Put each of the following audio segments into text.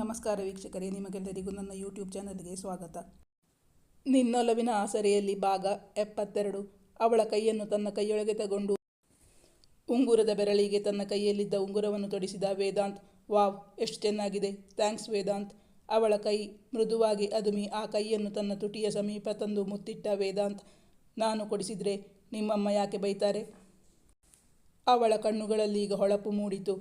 ನಮಸ್ಕಾರ ವೀಕ್ಷಕರೇ, ನಿಮಗೆಲ್ಲರಿಗೂ ನನ್ನ ಯೂಟ್ಯೂಬ್ ಚಾನಲ್ಗೆ ಸ್ವಾಗತ. ನಿನ್ನೊಲವಿನ ಆಸರೆಯಲ್ಲಿ ಭಾಗ ಎಪ್ಪತ್ತೆರಡು. ಅವಳ ಕೈಯನ್ನು ತನ್ನ ಕೈಯೊಳಗೆ ತಗೊಂಡು ಉಂಗುರದ ಬೆರಳಿಗೆ ತನ್ನ ಕೈಯಲ್ಲಿದ್ದ ಉಂಗುರವನ್ನು ತೊಡಿಸಿದ ವೇದಾಂತ್, ವಾವ್, ಎಷ್ಟು ಚೆನ್ನಾಗಿದೆ. ಥ್ಯಾಂಕ್ಸ್ ವೇದಾಂತ್. ಅವಳ ಕೈ ಮೃದುವಾಗಿ ಅದುಮಿ, ಆ ಕೈಯನ್ನು ತನ್ನ ತುಟಿಯ ಸಮೀಪ ತಂದು ಮುತ್ತಿಟ್ಟ ವೇದಾಂತ್, ನಾನು ಕೊಡಿಸಿದ್ರೆ ನಿಮ್ಮಮ್ಮ ಯಾಕೆ ಬೈತಾರೆ? ಅವಳ ಕಣ್ಣುಗಳಲ್ಲಿ ಈಗ ಹೊಳಪು ಮೂಡಿತು.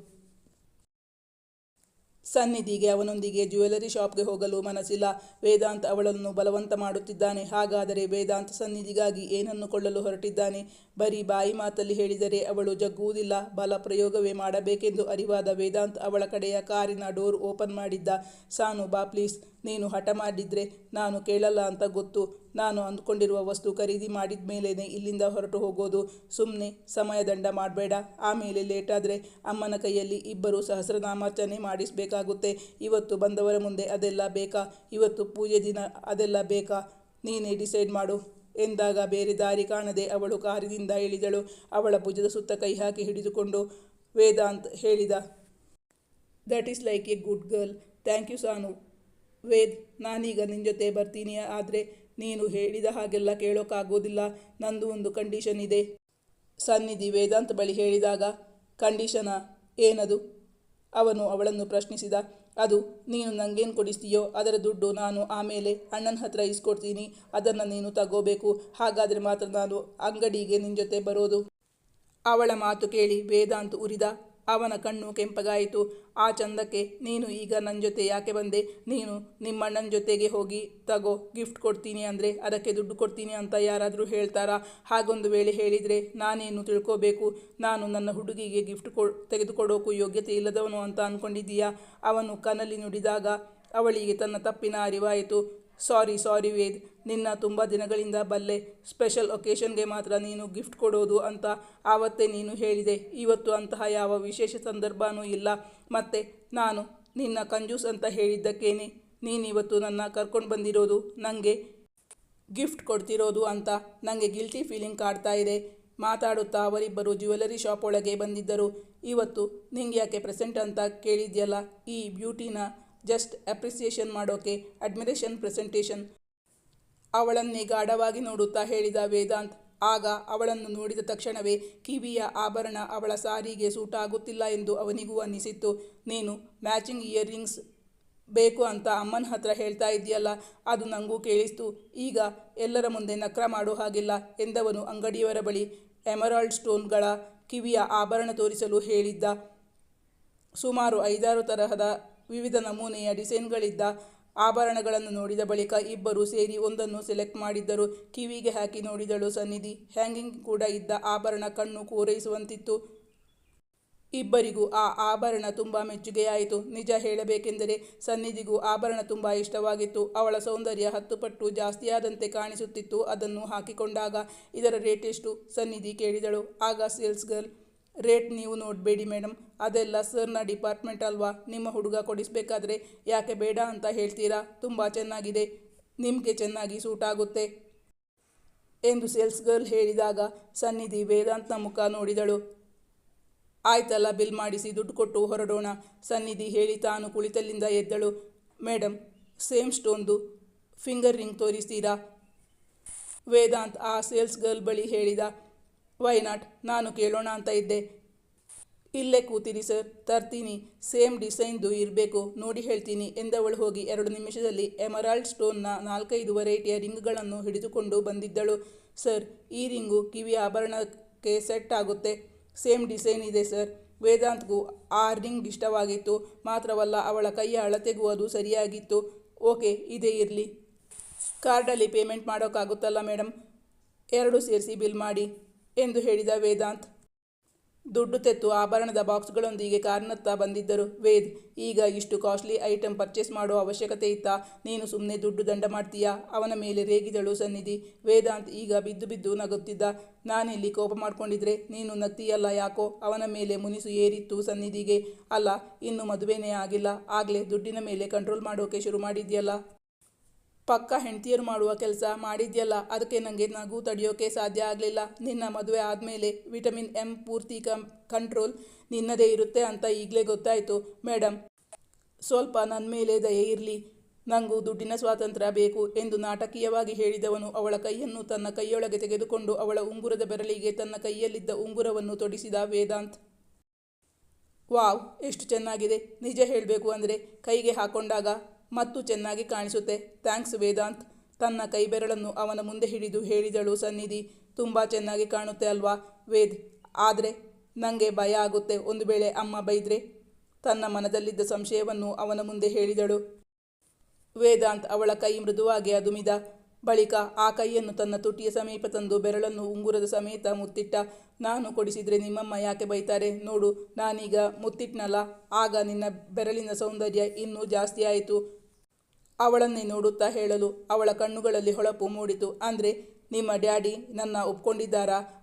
ಸನ್ನಿಧಿಗೆ ಅವನೊಂದಿಗೆ ಜ್ಯುವೆಲರಿ ಶಾಪ್ಗೆ ಹೋಗಲು ಮನಸ್ಸಿಲ್ಲ. ವೇದಾಂತ್ ಅವಳನ್ನು ಬಲವಂತ ಮಾಡುತ್ತಿದ್ದಾನೆ. ಹಾಗಾದರೆ ವೇದಾಂತ್ ಸನ್ನಿಧಿಗಾಗಿ ಏನನ್ನು ಕೊಳ್ಳಲು ಹೊರಟಿದ್ದಾನೆ? ಬರೀ ಬಾಯಿ ಮಾತಲ್ಲಿ ಹೇಳಿದರೆ ಅವಳು ಜಗ್ಗುವುದಿಲ್ಲ. ಬಲ ಪ್ರಯೋಗವೇ ಮಾಡಬೇಕೆಂದು ಅರಿವಾದ ವೇದಾಂತ್ ಅವಳ ಕಡೆಯ ಕಾರಿನ ಡೋರ್ ಓಪನ್ ಮಾಡಿದ್ದ. ಸಾನು ಬಾ ಪ್ಲೀಸ್. ನೀನು ಹಠ ಮಾಡಿದ್ರೆ ನಾನು ಕೇಳಲ್ಲ ಅಂತ ಗೊತ್ತು. ನಾನು ಅಂದ್ಕೊಂಡಿರುವ ವಸ್ತು ಖರೀದಿ ಮಾಡಿದ ಮೇಲೇನೆ ಇಲ್ಲಿಂದ ಹೊರಟು ಹೋಗೋದು. ಸುಮ್ಮನೆ ಸಮಯ ದಂಡ ಮಾಡಬೇಡ. ಆಮೇಲೆ ಲೇಟಾದರೆ ಅಮ್ಮನ ಕೈಯಲ್ಲಿ ಇಬ್ಬರು ಸಹಸ್ರನಾಮಾರ್ಚನೆ ಮಾಡಿಸಬೇಕಾಗುತ್ತೆ. ಇವತ್ತು ಬಂದವರ ಮುಂದೆ ಅದೆಲ್ಲ ಬೇಕಾ? ಇವತ್ತು ಪೂಜೆ ದಿನ ಅದೆಲ್ಲ ಬೇಕಾ? ನೀನೇ ಡಿಸೈಡ್ ಮಾಡು. ಎಂದಾಗ ಬೇರೆ ದಾರಿ ಕಾಣದೆ ಅವಳು ಕಾರಿನಿಂದ ಇಳಿದಳು. ಅವಳ ಭುಜದ ಸುತ್ತ ಕೈ ಹಾಕಿ ಹಿಡಿದುಕೊಂಡು ವೇದಾಂತ್ ಹೇಳಿದ that is like a good girl thank you ಸಾನು ವೇದ್, ನಾನೀಗ ನಿನ್ನ ಜೊತೆ ಬರ್ತೀನಿ, ಆದರೆ ನೀನು ಹೇಳಿದ ಹಾಗೆಲ್ಲ ಕೇಳೋಕ್ಕಾಗೋದಿಲ್ಲ ನಂದು ಒಂದು ಕಂಡೀಷನ್ ಇದೆ. ಸನ್ನಿಧಿ ವೇದಾಂತ್ ಬಳಿ ಹೇಳಿದಾಗ, ಕಂಡೀಷನ ಏನದು? ಅವನು ಅವಳನ್ನು ಪ್ರಶ್ನಿಸಿದ, ಅದು ನೀನು ನನಗೇನು ಕೊಡಿಸ್ತೀಯೋ, ಅದರ ದುಡ್ಡು ನಾನು ಆಮೇಲೆ ಅಣ್ಣನ ಹತ್ರ ಇಸ್ಕೊಡ್ತೀನಿ, ಅದನ್ನು ನೀನು ತಗೋಬೇಕು, ಹಾಗಾದರೆ ಮಾತ್ರ ನಾನು ಅಂಗಡಿಗೆ ನಿನ್ನ ಜೊತೆ ಬರೋದು. ಅವಳ ಮಾತು ಕೇಳಿ ವೇದಾಂತ್ ಉರಿದ ಅವನ ಕಣ್ಣು ಕೆಂಪಗಾಯಿತು. ಆ ಚಂದಕ್ಕೆ, ನೀನು ಈಗ ನನ್ನ ಜೊತೆ ಯಾಕೆ ಬಂದೆ? ನೀನು ನಿಮ್ಮಣ್ಣನ ಜೊತೆಗೆ ಹೋಗಿ ತಗೋ, ಗಿಫ್ಟ್ ಕೊಡ್ತೀನಿ ಅಂದರೆ ಅದಕ್ಕೆ ದುಡ್ಡು ಕೊಡ್ತೀನಿ ಅಂತ ಯಾರಾದರೂ ಹೇಳ್ತಾರಾ? ಹಾಗೊಂದು ವೇಳೆ ಹೇಳಿದರೆ ನಾನೇನು ತಿಳ್ಕೋಬೇಕು? ನಾನು ನನ್ನ ಹುಡುಗಿಗೆ ಗಿಫ್ಟ್ ಕೊ ತೆಗೆದುಕೊಡೋಕ್ಕೂ ಯೋಗ್ಯತೆ ಇಲ್ಲದವನು ಅಂತ ಅಂದ್ಕೊಂಡಿದ್ದೀಯಾ ಅವನು ಕನಲ್ಲಿ ನುಡಿದಾಗ ಅವಳಿಗೆ ತನ್ನ ತಪ್ಪಿನ ಅರಿವಾಯಿತು. ಸಾರಿ ಸಾರಿ ವೇದ್, ನಿನ್ನ ತುಂಬ ದಿನಗಳಿಂದ ಬಲ್ಲೆ ಸ್ಪೆಷಲ್ ಒಕೇಶನ್ಗೆ ಮಾತ್ರ ನೀನು ಗಿಫ್ಟ್ ಕೊಡೋದು ಅಂತ ಆವತ್ತೇ ನೀನು ಹೇಳಿದೆ. ಇವತ್ತು ಅಂತಹ ಯಾವ ವಿಶೇಷ ಸಂದರ್ಭನೂ ಇಲ್ಲ. ಮತ್ತು ನಾನು ನಿನ್ನ ಕಂಜೂಸ್ ಅಂತ ಹೇಳಿದ್ದಕ್ಕೇನೆ? ನೀನಿವತ್ತು ನನ್ನ ಕರ್ಕೊಂಡು ಬಂದಿರೋದು ನನಗೆ ಗಿಫ್ಟ್ ಕೊಡ್ತಿರೋದು ಅಂತ ನನಗೆ ಗಿಲ್ಟಿ ಫೀಲಿಂಗ್ ಕಾಡ್ತಾ ಇದೆ. ಮಾತಾಡುತ್ತಾ ಅವರಿಬ್ಬರು ಜ್ಯುವೆಲರಿ ಶಾಪ್ ಒಳಗೆ ಬಂದಿದ್ದರು. ಇವತ್ತು ನಿಂಗೆ ಯಾಕೆ ಪ್ರೆಸೆಂಟ್ ಅಂತ ಕೇಳಿದ್ಯಲ್ಲ? ಈ ಬ್ಯೂಟಿನ ಜಸ್ಟ್ ಅಪ್ರಿಸಿಯೇಷನ್ ಮಾಡೋಕೆ ಅಡ್ಮಿರೇಷನ್ ಪ್ರೆಸೆಂಟೇಷನ್ ಅವಳನ್ನೇ ಗಾಢವಾಗಿ ನೋಡುತ್ತಾ ಹೇಳಿದ ವೇದಾಂತ್, ಆಗ ಅವಳನ್ನು ನೋಡಿದ ತಕ್ಷಣವೇ ಕಿವಿಯ ಆಭರಣ ಅವಳ ಸಾರಿಗೆ ಸೂಟ್ ಆಗುತ್ತಿಲ್ಲ ಎಂದು ಅವನಿಗೂ ಅನ್ನಿಸಿತ್ತು. ನೀನು ಮ್ಯಾಚಿಂಗ್ ಇಯರಿಂಗ್ಸ್ ಬೇಕು ಅಂತ ಅಮ್ಮನ ಹತ್ರ ಹೇಳ್ತಾ ಇದೆಯಲ್ಲ ಅದು ನನಗೂ ಕೇಳಿಸ್ತು. ಈಗ ಎಲ್ಲರ ಮುಂದೆ ನಕ್ರ ಮಾಡೋ ಹಾಗಿಲ್ಲ, ಎಂದವನು ಅಂಗಡಿಯವರ ಬಳಿ ಎಮರಾಲ್ಡ್ ಸ್ಟೋನ್ಗಳ ಕಿವಿಯ ಆಭರಣ ತೋರಿಸಲು ಹೇಳಿದ್ದ. ಸುಮಾರು ಐದಾರು ತರಹದ ವಿವಿಧ ನಮೂನೆಯ ಡಿಸೈನ್ಗಳಿದ್ದ ಆಭರಣಗಳನ್ನು ನೋಡಿದ ಬಳಿಕ ಇಬ್ಬರು ಸೇರಿ ಒಂದನ್ನು ಸೆಲೆಕ್ಟ್ ಮಾಡಿದ್ದರು. ಕಿವಿಗೆ ಹಾಕಿ ನೋಡಿದಳು ಸನ್ನಿಧಿ. ಹ್ಯಾಂಗಿಂಗ್ ಕೂಡ ಇದ್ದ ಆಭರಣ ಕಣ್ಣು ಪೂರೈಸುವಂತಿತ್ತು ಇಬ್ಬರಿಗೂ ಆ ಆಭರಣ ತುಂಬ ಮೆಚ್ಚುಗೆಯಾಯಿತು. ನಿಜ ಹೇಳಬೇಕೆಂದರೆ ಸನ್ನಿಧಿಗೂ ಆಭರಣ ತುಂಬ ಇಷ್ಟವಾಗಿತ್ತು. ಅವಳ ಸೌಂದರ್ಯ ಹತ್ತು ಪಟ್ಟು ಜಾಸ್ತಿಯಾದಂತೆ ಕಾಣಿಸುತ್ತಿತ್ತು. ಅದನ್ನು ಹಾಕಿಕೊಂಡಾಗ, ಇದರ ರೇಟ್ ಎಷ್ಟು? ಸನ್ನಿಧಿ ಕೇಳಿದಳು. ಆಗ ಸೇಲ್ಸ್ ಗರ್ಲ್ ರೇಟ್ ನೀವು ನೋಡಬೇಡಿ ಮೇಡಮ್. ಅದೆಲ್ಲ ಸರ್ನ ಡಿಪಾರ್ಟ್ಮೆಂಟ್ ಅಲ್ವಾ? ನಿಮ್ಮ ಹುಡುಗ ಕೊಡಿಸ್ಬೇಕಾದ್ರೆ ಯಾಕೆ ಬೇಡ ಅಂತ ಹೇಳ್ತೀರಾ? ತುಂಬ ಚೆನ್ನಾಗಿದೆ. ನಿಮಗೆ ಚೆನ್ನಾಗಿ ಸೂಟ್ ಆಗುತ್ತೆ. ಎಂದು ಸೇಲ್ಸ್ ಗರ್ಲ್ ಹೇಳಿದಾಗ ಸನ್ನಿಧಿ ವೇದಾಂತ್ನ ಮುಖ ನೋಡಿದಳು. ಆಯ್ತಲ್ಲ, ಬಿಲ್ ಮಾಡಿಸಿ ದುಡ್ಡು ಕೊಟ್ಟು ಹೊರಡೋಣ. ಸನ್ನಿಧಿ ಹೇಳಿ ತಾನು ಕುಳಿತಲ್ಲಿಂದ ಎದ್ದಳು. ಮೇಡಮ್ ಸೇಮ್ ಸ್ಟೋನ್ದು ಫಿಂಗರ್ ರಿಂಗ್ ತೋರಿಸ್ತೀರಾ? ವೇದಾಂತ್ ಆ ಸೇಲ್ಸ್ ಗರ್ಲ್ ಬಳಿ ಹೇಳಿದ ವೈ ನಾಟ್ ನಾನು ಕೇಳೋಣ ಅಂತ ಇದ್ದೆ. ಇಲ್ಲೇ ಕೂತಿರಿ ಸರ್. ತರ್ತೀನಿ. ಸೇಮ್ ಡಿಸೈನ್ದು ಇರಬೇಕು. ನೋಡಿ ಹೇಳ್ತೀನಿ ಎಂದವಳು ಹೋಗಿ ಎರಡು ನಿಮಿಷದಲ್ಲಿ ಎಮರಾಲ್ಡ್ ಸ್ಟೋನ್ನ ನಾಲ್ಕೈದು ವೆರೈಟಿಯ ರಿಂಗ್ಗಳನ್ನು ಹಿಡಿದುಕೊಂಡು ಬಂದಿದ್ದಳು. ಸರ್, ಈ ರಿಂಗು ಕಿವಿ ಆಭರಣಕ್ಕೆ ಸೆಟ್ ಆಗುತ್ತೆ. ಸೇಮ್ ಡಿಸೈನ್ ಇದೆ ಸರ್. ವೇದಾಂತ್ಗೂ ಆ ರಿಂಗ್ ಇಷ್ಟವಾಗಿತ್ತು. ಮಾತ್ರವಲ್ಲ ಅವಳ ಕೈಯ ಅಳತೆಗೂ ಅದು ಸರಿಯಾಗಿತ್ತು. ಓಕೆ, ಇದೇ ಇರಲಿ. ಕಾರ್ಡಲ್ಲಿ ಪೇಮೆಂಟ್ ಮಾಡೋಕ್ಕಾಗುತ್ತಲ್ಲ ಮೇಡಮ್ ಎರಡು ಸೇರಿಸಿ ಬಿಲ್ ಮಾಡಿ. ಎಂದು ಹೇಳಿದ ವೇದಾಂತ್. ದುಡ್ಡು ತೆತ್ತು ಆಭರಣದ ಬಾಕ್ಸ್ಗಳೊಂದಿಗೆ ಕಾರ್ನತ್ತ ಬಂದಿದ್ದರು. ವೇದ್, ಈಗ ಇಷ್ಟು ಕಾಸ್ಟ್ಲಿ ಐಟಮ್ ಪರ್ಚೇಸ್ ಮಾಡೋ ಅವಶ್ಯಕತೆ ಇತ್ತಾ? ನೀನು ಸುಮ್ಮನೆ ದುಡ್ಡು ದಂಡ ಮಾಡ್ತೀಯಾ? ಅವನ ಮೇಲೆ ರೇಗಿದಳು ಸನ್ನಿಧಿ. ವೇದಾಂತ್ ಈಗ ಬಿದ್ದು ಬಿದ್ದು ನಗುತ್ತಿದ್ದ. ನಾನಿಲ್ಲಿ ಕೋಪ ಮಾಡಿಕೊಂಡಿದ್ರೆ ನೀನು ನಗ್ತೀಯಲ್ಲ ಯಾಕೋ? ಅವನ ಮೇಲೆ ಮುನಿಸು ಏರಿತ್ತು ಸನ್ನಿಧಿಗೆ. ಅಲ್ಲ, ಇನ್ನು ಮದುವೆನೇ ಆಗಿಲ್ಲ. ಆಗಲೇ ದುಡ್ಡಿನ ಮೇಲೆ ಕಂಟ್ರೋಲ್ ಮಾಡೋಕೆ ಶುರು ಮಾಡಿದ್ಯಲ್ಲ? ಪಕ್ಕ ಹೆಂಡತಿಯರು ಮಾಡುವ ಕೆಲಸ ಮಾಡಿದ್ಯಲ್ಲ, ಅದಕ್ಕೆ ನನಗೆ ನಗು ತಡೆಯೋಕೆ ಸಾಧ್ಯ ಆಗಲಿಲ್ಲ. ನಿನ್ನ ಮದುವೆ ಆದಮೇಲೆ ವಿಟಮಿನ್ ಎಂ ಪೂರ್ತಿ ಕಂ ಕಂಟ್ರೋಲ್ ನಿನ್ನದೇ ಇರುತ್ತೆ ಅಂತ ಈಗಲೇ ಗೊತ್ತಾಯಿತು. ಮೇಡಮ್ ಸ್ವಲ್ಪ ನನ್ನ ಮೇಲೆ ದಯೆ ಇರಲಿ. ನನಗೂ ದುಡ್ಡಿನ ಸ್ವಾತಂತ್ರ್ಯ ಬೇಕು ಎಂದು ನಾಟಕೀಯವಾಗಿ ಹೇಳಿದವನು ಅವಳ ಕೈಯನ್ನು ತನ್ನ ಕೈಯೊಳಗೆ ತೆಗೆದುಕೊಂಡು ಅವಳ ಉಂಗುರದ ಬೆರಳಿಗೆ ತನ್ನ ಕೈಯಲ್ಲಿದ್ದ ಉಂಗುರವನ್ನು ತೊಡಿಸಿದ ವೇದಾಂತ್. ವಾವ್, ಎಷ್ಟು ಚೆನ್ನಾಗಿದೆ. ನಿಜ ಹೇಳಬೇಕು ಅಂದರೆ ಕೈಗೆ ಹಾಕೊಂಡಾಗ ಮತ್ತು ಚೆನ್ನಾಗಿ ಕಾಣಿಸುತ್ತೆ. ಥ್ಯಾಂಕ್ಸ್ ವೇದಾಂತ್. ತನ್ನ ಕೈ ಬೆರಳನ್ನು ಅವನ ಮುಂದೆ ಹಿಡಿದು ಹೇಳಿದಳು ಸನ್ನಿಧಿ. ತುಂಬ ಚೆನ್ನಾಗಿ ಕಾಣುತ್ತೆ ಅಲ್ವಾ ವೇದ್? ಆದರೆ ನನಗೆ ಭಯ ಆಗುತ್ತೆ ಒಂದು ವೇಳೆ ಅಮ್ಮ ಬೈದ್ರೆ. ತನ್ನ ಮನದಲ್ಲಿದ್ದ ಸಂಶಯವನ್ನು ಅವನ ಮುಂದೆ ಹೇಳಿದಳು. ವೇದಾಂತ್ ಅವಳ ಕೈ ಮೃದುವಾಗಿ ಅದುಮಿದ. ಬಳಿಕ ಆ ಕೈಯನ್ನು ತನ್ನ ತುಟಿಯ ಸಮೀಪ ತಂದು ಬೆರಳನ್ನು ಉಂಗುರದ ಸಮೇತ ಮುತ್ತಿಟ್ಟ. ನಾನು ಕೊಡಿಸಿದ್ರೆ ನಿಮ್ಮಮ್ಮ ಯಾಕೆ ಬೈತಾರೆ? ನೋಡು, ನಾನೀಗ ಮುತ್ತಿಟ್ನಲ್ಲ. ಆಗ ನಿನ್ನ ಬೆರಳಿನ ಸೌಂದರ್ಯ ಇನ್ನೂ ಜಾಸ್ತಿ ಆಯಿತು. ಅವಳನ್ನೇ ನೋಡುತ್ತಾ ಹೇಳಲು ಅವಳ ಕಣ್ಣುಗಳಲ್ಲಿ ಹೊಳಪು ಮೂಡಿತು. ಅಂದರೆ, ನಿಮ್ಮ ಡ್ಯಾಡಿ ನನ್ನ ಒಪ್ಕೊಂಡಿದ್ದಾರಾ?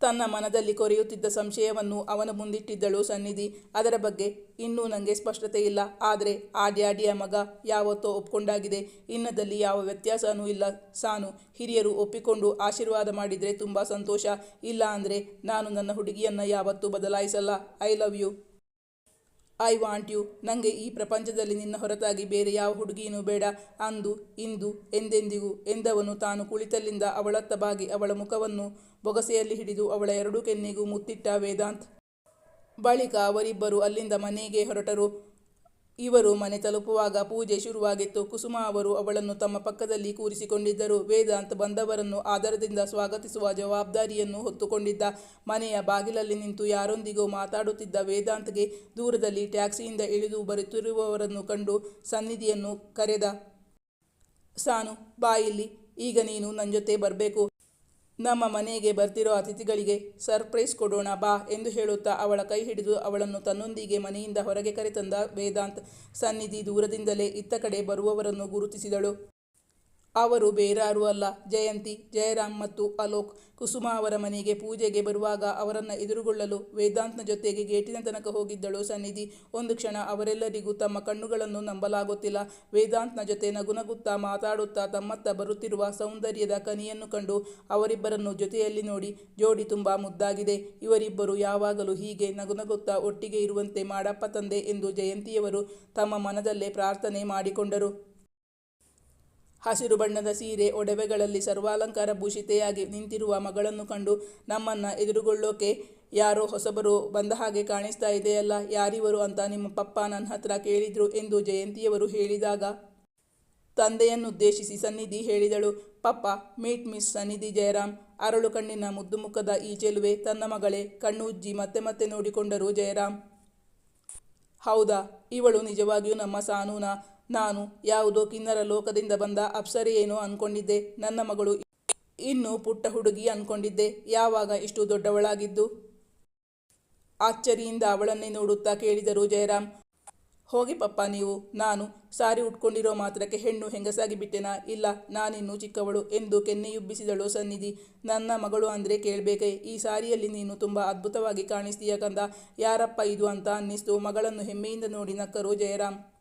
ತನ್ನ ಮನದಲ್ಲಿ ಕೊರೆಯುತ್ತಿದ್ದ ಸಂಶಯವನ್ನು ಅವನ ಮುಂದಿಟ್ಟಿದ್ದಳು ಸನ್ನಿಧಿ. ಅದರ ಬಗ್ಗೆ ಇನ್ನೂ ನನಗೆ ಸ್ಪಷ್ಟತೆ ಇಲ್ಲ. ಆದರೆ, ಆ ಡ್ಯಾಡಿಯ ಮಗ ಯಾವತ್ತೋ ಒಪ್ಕೊಂಡಾಗಿದೆ. ಇನ್ನದಲ್ಲಿ ಯಾವ ವ್ಯತ್ಯಾಸನೂ ಇಲ್ಲ ಸಾನು. ಹಿರಿಯರು ಒಪ್ಪಿಕೊಂಡು ಆಶೀರ್ವಾದ ಮಾಡಿದರೆ ತುಂಬ ಸಂತೋಷ. ಇಲ್ಲ ಅಂದರೆ, ನಾನು ನನ್ನ ಹುಡುಗಿಯನ್ನು ಯಾವತ್ತೂ ಬದಲಾಯಿಸಲ್ಲ. I love you. I want you ನನಗೆ ಈ ಪ್ರಪಂಚದಲ್ಲಿ ನಿನ್ನ ಹೊರತಾಗಿ ಬೇರೆ ಯಾವ ಹುಡುಗಿಯೂ ಬೇಡ. ಅಂದು, ಇಂದು, ಎಂದೆಂದಿಗೂ ಎಂದವನು ತಾನು ಕುಳಿತಲ್ಲಿಂದ ಅವಳತ್ತ ಬಾಗಿ ಅವಳ ಮುಖವನ್ನು ಬೊಗಸೆಯಲ್ಲಿ ಹಿಡಿದು ಅವಳ ಎರಡೂ ಕೆನ್ನೆಗೂ ಮುತ್ತಿಟ್ಟ ವೇದಾಂತ್. ಬಳಿಕ ಅವರಿಬ್ಬರು ಅಲ್ಲಿಂದ ಮನೆಗೆ ಹೊರಟರು. ಇವರು ಮನೆ ತಲುಪುವಾಗ ಪೂಜೆ ಶುರುವಾಗಿತ್ತು. ಕುಸುಮ ಅವರು ಅವಳನ್ನು ತಮ್ಮ ಪಕ್ಕದಲ್ಲಿ ಕೂರಿಸಿಕೊಂಡಿದ್ದರು. ವೇದಾಂತ್ ಬಂದವರನ್ನು ಆದರದಿಂದ ಸ್ವಾಗತಿಸುವ ಜವಾಬ್ದಾರಿಯನ್ನು ಹೊತ್ತುಕೊಂಡಿದ್ದ. ಮನೆಯ ಬಾಗಿಲಲ್ಲಿ ನಿಂತು ಯಾರೊಂದಿಗೂ ಮಾತಾಡುತ್ತಿದ್ದ ವೇದಾಂತ್ಗೆ ದೂರದಲ್ಲಿ ಟ್ಯಾಕ್ಸಿಯಿಂದ ಇಳಿದು ಬರುತ್ತಿರುವವರನ್ನು ಕಂಡು ಸನ್ನಿಧಿಯನ್ನು ಕರೆದ. ಸಾನು ಬಾಯಿಲಿ ಈಗ ನೀನು ನನ್ನ ಜೊತೆ ಬರಬೇಕು. ನಮ್ಮ ಮನೆಗೆ ಬರ್ತಿರೋ ಅತಿಥಿಗಳಿಗೆ ಸರ್ಪ್ರೈಸ್ ಕೊಡೋಣ ಬಾ ಎಂದು ಹೇಳುತ್ತಾ ಅವಳ ಕೈ ಹಿಡಿದು ಅವಳನ್ನು ತನ್ನೊಂದಿಗೆ ಮನೆಯಿಂದ ಹೊರಗೆ ಕರೆತಂದ ವೇದಾಂತ್ ಸನ್ನಿಧಿ ದೂರದಿಂದಲೇ ಇತ್ತ ಕಡೆ ಬರುವವರನ್ನು ಗುರುತಿಸಿದಳು. ಅವರು ಬೇರಾರೂ ಅಲ್ಲ. ಜಯಂತಿ, ಜಯರಾಮ್ ಮತ್ತು ಅಲೋಕ್ ಕುಸುಮ ಅವರ ಮನೆಗೆ ಪೂಜೆಗೆ ಬರುವಾಗ ಅವರನ್ನು ಎದುರುಗೊಳ್ಳಲು ವೇದಾಂತ್ನ ಜೊತೆಗೆ ಗೇಟಿನ ತನಕ ಹೋಗಿದ್ದಳು ಸನ್ನಿಧಿ. ಒಂದು ಕ್ಷಣ ಅವರೆಲ್ಲರಿಗೂ ತಮ್ಮ ಕಣ್ಣುಗಳನ್ನು ನಂಬಲಾಗುತ್ತಿಲ್ಲ. ವೇದಾಂತ್ನ ಜೊತೆ ನಗುನಗುತ್ತಾ ಮಾತಾಡುತ್ತಾ ತಮ್ಮತ್ತ ಬರುತ್ತಿರುವ ಸೌಂದರ್ಯದ ಕನಿಯನ್ನು ಕಂಡು ಅವರಿಬ್ಬರನ್ನು ಜೊತೆಯಲ್ಲಿ ನೋಡಿ ಜೋಡಿ ತುಂಬ ಮುದ್ದಾಗಿದೆ. ಇವರಿಬ್ಬರು ಯಾವಾಗಲೂ ಹೀಗೆ ನಗುನಗುತ್ತಾ ಒಟ್ಟಿಗೆ ಇರುವಂತೆ ಮಾಡಪ್ಪ ತಂದೆ ಎಂದು ಜಯಂತಿಯವರು ತಮ್ಮ ಮನದಲ್ಲೇ ಪ್ರಾರ್ಥನೆ ಮಾಡಿಕೊಂಡರು. ಹಸಿರು ಬಣ್ಣದ ಸೀರೆ, ಒಡವೆಗಳಲ್ಲಿ ಸರ್ವಾಲಂಕಾರ ಭೂಷಿತೆಯಾಗಿ ನಿಂತಿರುವ ಮಗಳನ್ನು ಕಂಡು ನಮ್ಮನ್ನ ಎದುರುಗೊಳ್ಳೋಕೆ ಯಾರೋ ಹೊಸಬರು ಬಂದ ಹಾಗೆ ಕಾಣಿಸ್ತಾ ಇದೆಯಲ್ಲ, ಯಾರಿವರು ಅಂತ ನಿಮ್ಮ ಪಪ್ಪ ನನ್ನ ಹತ್ರ ಕೇಳಿದ್ರು ಎಂದು ಜಯಂತಿಯವರು ಹೇಳಿದಾಗ ತಂದೆಯನ್ನುದ್ದೇಶಿಸಿ ಸನ್ನಿಧಿ ಹೇಳಿದಳು. ಪಪ್ಪ, ಮೀಟ್ ಮಿಸ್ ಸನ್ನಿಧಿ ಜಯರಾಮ್, ಅರಳು ಕಣ್ಣಿನ ಮುದ್ದು ಮುಖದ ಈ ಚೆಲುವೆ ತನ್ನ ಮಗಳೇ ಕಣ್ಣು ಉಜ್ಜಿ ಮತ್ತೆ ಮತ್ತೆ ನೋಡಿಕೊಂಡರು ಜಯರಾಮ್. ಹೌದಾ, ಇವಳು ನಿಜವಾಗಿಯೂ ನಮ್ಮ ಸಾನೂನ ನಾನು ಯಾವುದೋ ಕಿನ್ನರ ಲೋಕದಿಂದ ಬಂದ ಅಪ್ಸರೆಯೇನೋ ಅನ್ಕೊಂಡಿದ್ದೆ. ನನ್ನ ಮಗಳು ಇನ್ನು ಪುಟ್ಟ ಹುಡುಗಿ ಅನ್ಕೊಂಡಿದ್ದೆ. ಯಾವಾಗ ಇಷ್ಟು ದೊಡ್ಡವಳಾಗಿದ್ದು? ಅಚ್ಚರಿಯಿಂದ ಅವಳನ್ನೇ ನೋಡುತ್ತಾ ಕೇಳಿದರು ಜಯರಾಮ್. ಹೋಗಿ ಪಪ್ಪ ನೀವು, ನಾನು ಸಾರಿ ಉಟ್ಕೊಂಡಿರೋ ಮಾತ್ರಕ್ಕೆ ಹೆಣ್ಣು ಹೆಂಗಸಾಗಿ ಬಿಟ್ಟೆನಾ? ಇಲ್ಲ, ನಾನಿನ್ನು ಚಿಕ್ಕವಳು ಎಂದು ಕೆನ್ನೆಯುಬ್ಬಿಸಿದಳು ಸನ್ನಿಧಿ. ನನ್ನ ಮಗಳು ಅಂದರೆ ಕೇಳಬೇಕೆ, ಈ ಸಾರಿಯಲ್ಲಿ ನೀನು ತುಂಬ ಅದ್ಭುತವಾಗಿ ಕಾಣಿಸ್ತೀಯ ಕಂದ. ಯಾರಪ್ಪ ಇದು ಅಂತ ಅನ್ನಿಸ್ತು ಮಗಳನ್ನು ಹೆಮ್ಮೆಯಿಂದ ನೋಡಿ ನಕ್ಕರು ಜಯರಾಮ್.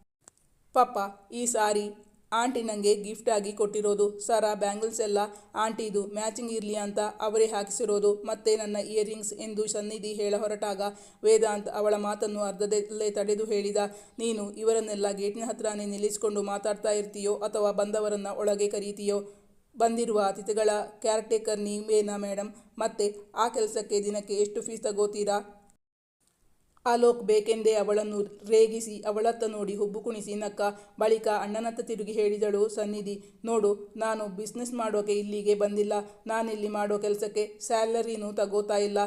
ಪಪ್ಪ ಈ ಸಾರಿ ಆಂಟಿ ನನಗೆ ಗಿಫ್ಟಾಗಿ ಕೊಟ್ಟಿರೋದು. ಸರ, ಬ್ಯಾಂಗಲ್ಸ್ ಎಲ್ಲ ಆಂಟಿದು. ಮ್ಯಾಚಿಂಗ್ ಇರಲಿ ಅಂತ ಅವರೇ ಹಾಕಿಸಿರೋದು. ಮತ್ತೆ ನನ್ನ ಇಯರಿಂಗ್ಸ್ ಎಂದು ಸನ್ನಿಧಿ ಹೇಳ ಹೊರಟಾಗ ವೇದಾಂತ್ ಅವಳ ಮಾತನ್ನು ಅರ್ಧದಲ್ಲೇ ತಡೆದು ಹೇಳಿದ, ನೀನು ಇವರನ್ನೆಲ್ಲ ಗೇಟಿನ ಹತ್ರನೇ ನಿಲ್ಲಿಸಿಕೊಂಡು ಮಾತಾಡ್ತಾ ಇರ್ತೀಯೋ ಅಥವಾ ಬಂದವರನ್ನು ಒಳಗೆ ಕರೀತೀಯೋ? ಬಂದಿರುವ ಅತಿಥಿಗಳ ಕ್ಯಾರ್ಟೇಕರ್ ನೀವೇನಾ ಮೇಡಮ್ ಮತ್ತೆ ಆ ಕೆಲಸಕ್ಕೆ ದಿನಕ್ಕೆ ಎಷ್ಟು ಫೀಸ್ ತಗೋತೀರಾ? ಅಲೋಕ್ ಬೇಕೆಂದೇ ಅವಳನ್ನು ರೇಗಿಸಿ ಅವಳತ್ತ ನೋಡಿ ಹುಬ್ಬು ಕುಣಿಸಿ ನಕ್ಕ, ಬಳಿಕ ಅಣ್ಣನತ್ತ ತಿರುಗಿ ಹೇಳಿದಳು ಸನ್ನಿಧಿ, ನೋಡು, ನಾನು ಬಿಸ್ನೆಸ್ ಮಾಡೋಕೆ ಇಲ್ಲಿಗೆ ಬಂದಿಲ್ಲ, ನಾನಿಲ್ಲಿ ಮಾಡೋ ಕೆಲಸಕ್ಕೆ ಸ್ಯಾಲರಿನೂ ತಗೋತಾ ಇಲ್ಲ.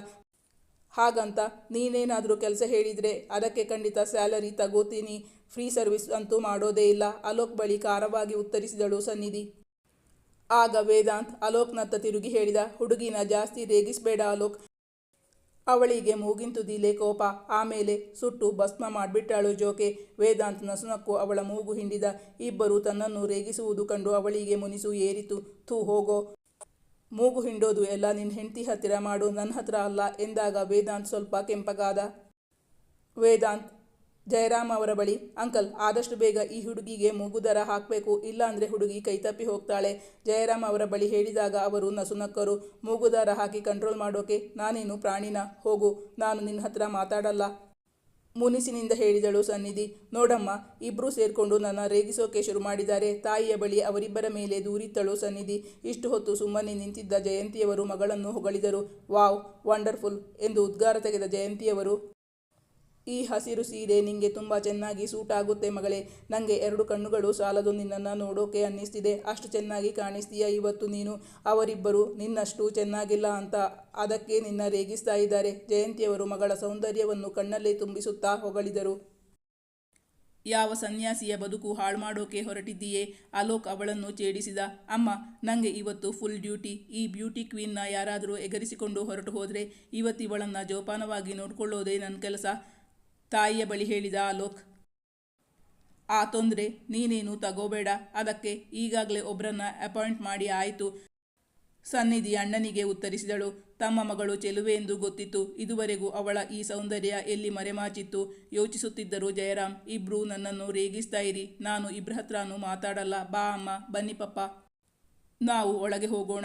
ಹಾಗಂತ ನೀನೇನಾದರೂ ಕೆಲಸ ಹೇಳಿದರೆ ಅದಕ್ಕೆ ಖಂಡಿತ ಸ್ಯಾಲರಿ ತಗೋತೀನಿ ಫ್ರೀ ಸರ್ವಿಸ್ ಅಂತೂ ಮಾಡೋದೇ ಇಲ್ಲ, ಅಲೋಕ್ ಬಳಿ ಖಾರವಾಗಿ ಉತ್ತರಿಸಿದಳು ಸನ್ನಿಧಿ. ಆಗ ವೇದಾಂತ್ ಅಲೋಕ್ನತ್ತ ತಿರುಗಿ ಹೇಳಿದ, ಹುಡುಗಿನ ಜಾಸ್ತಿ ರೇಗಿಸಬೇಡ ಅಲೋಕ್ ಅವಳಿಗೆ ಮೂಗಿಂತು ತುದಿಲೇ ಕೋಪ. ಆಮೇಲೆ ಸುಟ್ಟು ಭಸ್ಮ ಮಾಡಿಬಿಟ್ಟಾಳು ಜೋಕೆ. ವೇದಾಂತ್ ನಸುನಕ್ಕೂ ಅವಳ ಮೂಗು ಹಿಂಡಿದ. ಇಬ್ಬರು ತನ್ನನ್ನು ರೇಗಿಸುವುದು ಕಂಡು ಅವಳಿಗೆ ಮುನಿಸು ಏರಿತು. ಥೂ, ಹೋಗೋ. ಮೂಗು ಹಿಂಡೋದು ಎಲ್ಲ ನಿನ್ನ ಹೆಂಡತಿ ಹತ್ತಿರ ಮಾಡು. ನನ್ನ ಹತ್ರ ಅಲ್ಲ. ಎಂದಾಗ ವೇದಾಂತ್ ಸ್ವಲ್ಪ ಕೆಂಪಗಾದ. ವೇದಾಂತ್ ಜಯರಾಮ್ ಅವರ ಬಳಿ, ಅಂಕಲ್, ಆದಷ್ಟು ಬೇಗ ಈ ಹುಡುಗಿಗೆ ಮೂಗುದರ ಹಾಕಬೇಕು, ಇಲ್ಲಾಂದರೆ ಹುಡುಗಿ ಕೈತಪ್ಪಿ ಹೋಗ್ತಾಳೆ. ಜಯರಾಮ್ ಅವರ ಬಳಿ ಹೇಳಿದಾಗ ಅವರು ನಸುನಕ್ಕರು, ಮೂಗುದಾರ ಹಾಕಿ ಕಂಟ್ರೋಲ್ ಮಾಡೋಕೆ ನಾನೇನು ಪ್ರಾಣಿನ? ಹೋಗು, ನಾನು ನಿನ್ನ ಹತ್ರ ಮಾತಾಡಲ್ಲ. ಮುನಿಸಿನಿಂದ ಹೇಳಿದಳು ಸನ್ನಿಧಿ, ನೋಡಮ್ಮ, ಇಬ್ರು ಸೇರಿಕೊಂಡು ನನ್ನ ರೇಗಿಸೋಕೆ ಶುರು ಮಾಡಿದ್ದಾರೆ. ತಾಯಿಯ ಬಳಿ ಅವರಿಬ್ಬರ ಮೇಲೆ ದೂರಿತ್ತಳು ಸನ್ನಿಧಿ. ಇಷ್ಟು ಹೊತ್ತು ಸುಮ್ಮನೆ ನಿಂತಿದ್ದ ಜಯಂತಿಯವರು ಮಗಳನ್ನು ಹೊಗಳಿದರು. ವಾವ್, ವಂಡರ್ಫುಲ್ ಎಂದು ಉದ್ಗಾರ ತೆಗೆದ ಜಯಂತಿಯವರು ಈ ಹಸಿರು ಸೀರೆ ನಿಂಗೆ ತುಂಬ ಚೆನ್ನಾಗಿ ಸೂಟ್ ಆಗುತ್ತೆ ಮಗಳೇ. ನನಗೆ ಎರಡು ಕಣ್ಣುಗಳು ಸಾಲದು, ನಿನ್ನನ್ನು ನೋಡೋಕೆ ಅನ್ನಿಸ್ತಿದೆ. ಅಷ್ಟು ಚೆನ್ನಾಗಿ ಕಾಣಿಸ್ತೀಯ ಇವತ್ತು ನೀನು. ಅವರಿಬ್ಬರು ನಿನ್ನಷ್ಟು ಚೆನ್ನಾಗಿಲ್ಲ ಅಂತ ಅದಕ್ಕೆ ನಿನ್ನ ರೇಗಿಸ್ತಾ ಇದ್ದಾರೆ. ಜಯಂತಿಯವರು ಮಗಳ ಸೌಂದರ್ಯವನ್ನು ಕಣ್ಣಲ್ಲೇ ತುಂಬಿಸುತ್ತಾ ಹೊಗಳಿದರು. ಯಾವ ಸನ್ಯಾಸಿಯ ಬದುಕು ಹಾಳು ಮಾಡೋಕೆ ಹೊರಟಿದ್ದೀಯೇ? ಅಲೋಕ್ ಅವಳನ್ನು ಛೇಡಿಸಿದ. ಅಮ್ಮ ನನಗೆ ಇವತ್ತು ಫುಲ್ ಡ್ಯೂಟಿ ಈ ಬ್ಯೂಟಿ ಕ್ವೀನ್ನ ಯಾರಾದರೂ ಎಗರಿಸಿಕೊಂಡು ಹೊರಟು ಹೋದರೆ ಇವತ್ತಿವಳನ್ನು ಜೋಪಾನವಾಗಿ ನೋಡಿಕೊಳ್ಳೋದೇ ನನ್ನ ಕೆಲಸ. ತಾಯಿಯ ಬಳಿ ಹೇಳಿದ ಅಲೋಕ್ ಆ ತೊಂದರೆ ನೀನೇನು ತಗೋಬೇಡ. ಅದಕ್ಕೆ ಈಗಾಗಲೇ ಒಬ್ಬರನ್ನ ಅಪಾಯಿಂಟ್ ಮಾಡಿ ಆಯಿತು. ಸನ್ನಿಧಿ ಅಣ್ಣನಿಗೆ ಉತ್ತರಿಸಿದಳು. ತಮ್ಮ ಮಗಳು ಚೆಲುವೆ ಎಂದು ಗೊತ್ತಿತ್ತು. ಇದುವರೆಗೂ ಅವಳ ಈ ಸೌಂದರ್ಯ ಎಲ್ಲಿ ಮರೆಮಾಚಿತ್ತು ಯೋಚಿಸುತ್ತಿದ್ದರು ಜಯರಾಮ್. ಇಬ್ರು ನನ್ನನ್ನು ರೇಗಿಸ್ತಾ ಇರಿ. ನಾನು ಇಬ್ರ ಹತ್ರನೂ ಮಾತಾಡಲ್ಲ. ಬಾ ಅಮ್ಮ. ಬನ್ನಿ ಪಪ್ಪ. ನಾವು ಒಳಗೆ ಹೋಗೋಣ.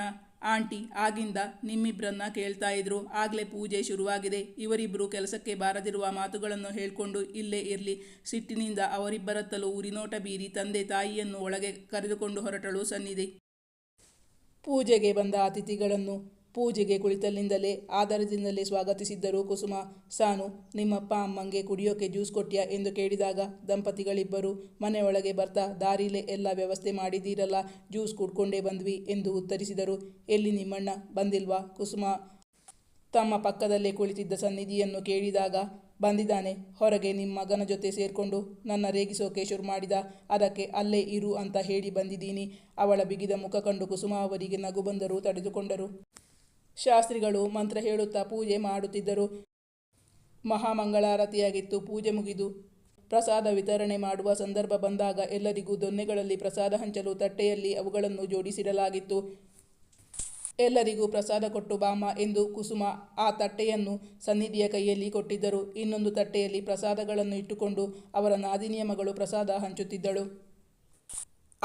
ಆಂಟಿ, ಆಗಿಂದ ನಿಮ್ಮಿಬ್ಬರನ್ನ ಕೇಳ್ತಾ ಇದ್ರು. ಆಗ್ಲೇ ಪೂಜೆ ಶುರುವಾಗಿದೆ. ಇವರಿಬ್ಬರು ಕೆಲಸಕ್ಕೆ ಬಾರದಿರುವ ಮಾತುಗಳನ್ನು ಹೇಳ್ಕೊಂಡು ಇಲ್ಲೇ ಇರಲಿ. ಸಿಟ್ಟಿನಿಂದ ಅವರಿಬ್ಬರತ್ತಲೂ ಉರಿನೋಟ ಬೀರಿ ತಂದೆ ತಾಯಿಯನ್ನು ಒಳಗೆ ಕರೆದುಕೊಂಡು ಹೊರಟಳು ಸನ್ನಿಧಿ. ಪೂಜೆಗೆ ಬಂದ ಅತಿಥಿಗಳನ್ನು ಪೂಜೆಗೆ ಕುಳಿತಲ್ಲಿಂದಲೇ ಆಧಾರದಿಂದಲೇ ಸ್ವಾಗತಿಸಿದ್ದರು ಕುಸುಮ ಸಾನು ನಿಮ್ಮಪ್ಪ ಅಮ್ಮಂಗೆ ಕುಡಿಯೋಕೆ ಜ್ಯೂಸ್ ಕೊಟ್ಯಾ? ಎಂದು ಕೇಳಿದಾಗ ದಂಪತಿಗಳಿಬ್ಬರು, ಮನೆಯೊಳಗೆ ಬರ್ತಾ, ದಾರಿಲೇ ಎಲ್ಲ ವ್ಯವಸ್ಥೆ ಮಾಡಿದ್ದೀರಲ್ಲ, ಜ್ಯೂಸ್ ಕುಡ್ಕೊಂಡೇ ಬಂದ್ವಿ ಎಂದು ಉತ್ತರಿಸಿದರು. ಎಲ್ಲಿ ನಿಮ್ಮಣ್ಣ? ಬಂದಿಲ್ವಾ? ಕುಸುಮ ತಮ್ಮ ಪಕ್ಕದಲ್ಲೇ ಕುಳಿತಿದ್ದ ಸನ್ನಿಧಿಯನ್ನು ಕೇಳಿದಾಗ, ಬಂದಿದ್ದಾನೆ, ಹೊರಗೆ ನಿಮ್ಮ ಮಗನ ಜೊತೆ ಸೇರಿಕೊಂಡು ನನ್ನ ರೇಗಿಸೋಕೆ ಶುರು ಮಾಡಿದ. ಅದಕ್ಕೆ ಅಲ್ಲೇ ಇರು ಅಂತ ಹೇಳಿ ಬಂದಿದ್ದೀನಿ. ಅವಳ ಬಿಗಿದ ಮುಖ ಕಂಡು ಕುಸುಮ ಅವರಿಗೆ ನಗು ಬಂದರೂ ತಡೆದುಕೊಂಡರು. ಶಾಸ್ತ್ರಿಗಳು ಮಂತ್ರ ಹೇಳುತ್ತಾ ಪೂಜೆ ಮಾಡುತ್ತಿದ್ದರು. ಮಹಾಮಂಗಳಾರತಿಯಾಗಿತ್ತು. ಪೂಜೆ ಮುಗಿದು ಪ್ರಸಾದ ವಿತರಣೆ ಮಾಡುವ ಸಂದರ್ಭ ಬಂದಾಗ ಎಲ್ಲರಿಗೂ ದೊನ್ನೆಗಳಲ್ಲಿ ಪ್ರಸಾದ ಹಂಚಲು ತಟ್ಟೆಯಲ್ಲಿ ಅವುಗಳನ್ನು ಜೋಡಿಸಿಡಲಾಗಿತ್ತು. ಎಲ್ಲರಿಗೂ ಪ್ರಸಾದ ಕೊಟ್ಟು ಬಾಮ ಎಂದು ಕುಸುಮ ಆ ತಟ್ಟೆಯನ್ನು ಸನ್ನಿಧಿಯ ಕೈಯಲ್ಲಿ ಕೊಟ್ಟಿದ್ದರು. ಇನ್ನೊಂದು ತಟ್ಟೆಯಲ್ಲಿ ಪ್ರಸಾದಗಳನ್ನು ಇಟ್ಟುಕೊಂಡು ಅವರ ನಾದಿನಿಯಮಗಳು ಪ್ರಸಾದ ಹಂಚುತ್ತಿದ್ದಳು.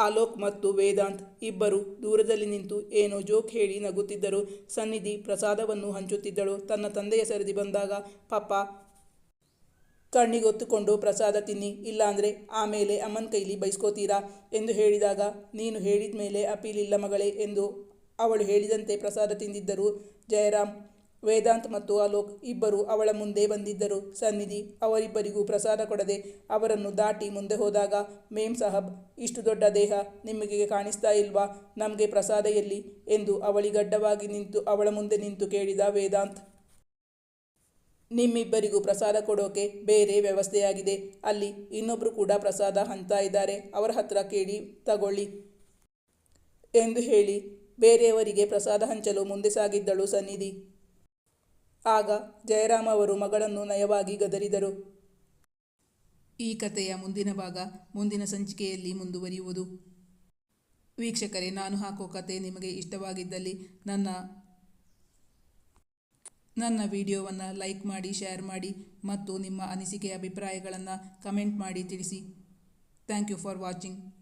ಆಲೋಕ್ ಮತ್ತು ವೇದಾಂತ್ ಇಬ್ಬರು ದೂರದಲ್ಲಿ ನಿಂತು ಏನೋ ಜೋಕ್ ಹೇಳಿ ನಗುತ್ತಿದ್ದರು. ಸನ್ನಿಧಿ ಪ್ರಸಾದವನ್ನು ಹಂಚುತ್ತಿದ್ದಳು. ತನ್ನ ತಂದೆಯ ಸರದಿ ಬಂದಾಗ ಪಪ್ಪ ಕಣ್ಣಿಗೊತ್ತುಕೊಂಡು ಪ್ರಸಾದ ತಿನ್ನಿ, ಇಲ್ಲಾಂದರೆ ಆಮೇಲೆ ಅಮ್ಮನ ಕೈಲಿ ಬೈಸ್ಕೋತೀರಾ ಎಂದು ಹೇಳಿದಾಗ, ನೀನು ಹೇಳಿದ ಮೇಲೆ ಅಪೀಲ್ ಇಲ್ಲ ಮಗಳೇ ಎಂದು ಅವಳು ಹೇಳಿದಂತೆ ಪ್ರಸಾದ ತಿಂದಿದ್ದರು. ಜಯರಾಮ್ ವೇದಾಂತ್ ಮತ್ತು ಅಲೋಕ್ ಇಬ್ಬರು ಅವಳ ಮುಂದೆ ಬಂದಿದ್ದರು. ಸನ್ನಿಧಿ ಅವರಿಬ್ಬರಿಗೂ ಪ್ರಸಾದ ಕೊಡದೆ ಅವರನ್ನು ದಾಟಿ ಮುಂದೆ ಹೋದಾಗ, ಮೇಮ್ ಸಾಹಬ್, ಇಷ್ಟು ದೊಡ್ಡ ದೇಹ ನಿಮಗೆ ಕಾಣಿಸ್ತಾ ಇಲ್ವಾ? ನಮಗೆ ಪ್ರಸಾದ ಎಲ್ಲಿ? ಎಂದು ಅವಳಿಗಡ್ಡವಾಗಿ ನಿಂತು ಅವಳ ಮುಂದೆ ನಿಂತು ಕೇಳಿದ ವೇದಾಂತ್. ನಿಮ್ಮಿಬ್ಬರಿಗೂ ಪ್ರಸಾದ ಕೊಡೋಕೆ ಬೇರೆ ವ್ಯವಸ್ಥೆಯಾಗಿದೆ. ಅಲ್ಲಿ ಇನ್ನೊಬ್ಬರು ಕೂಡ ಪ್ರಸಾದ ಹಂಚ್ತಾ ಇದ್ದಾರೆ. ಅವರ ಹತ್ರ ಕೇಳಿ ತಗೊಳ್ಳಿ ಎಂದು ಹೇಳಿ ಬೇರೆಯವರಿಗೆ ಪ್ರಸಾದ ಹಂಚಲು ಮುಂದೆ ಸಾಗಿದ್ದಳು ಸನ್ನಿಧಿ. ಆಗ ಜಯರಾಮ ಅವರು ಮಗಳನ್ನು ನಯವಾಗಿ ಗದರಿದರು. ಈ ಕಥೆಯ ಮುಂದಿನ ಭಾಗ ಮುಂದಿನ ಸಂಚಿಕೆಯಲ್ಲಿ ಮುಂದುವರಿಯುವುದು. ವೀಕ್ಷಕರೇ, ನಾನು ಹಾಕೋ ಕತೆ ನಿಮಗೆ ಇಷ್ಟವಾಗಿದ್ದಲ್ಲಿ ನನ್ನ ನನ್ನ ವಿಡಿಯೋವನ್ನು ಲೈಕ್ ಮಾಡಿ, ಶೇರ್ ಮಾಡಿ ಮತ್ತು ನಿಮ್ಮ ಅನಿಸಿಕೆ, ಅಭಿಪ್ರಾಯಗಳನ್ನು ಕಮೆಂಟ್ ಮಾಡಿ ತಿಳಿಸಿ. Thank you for watching.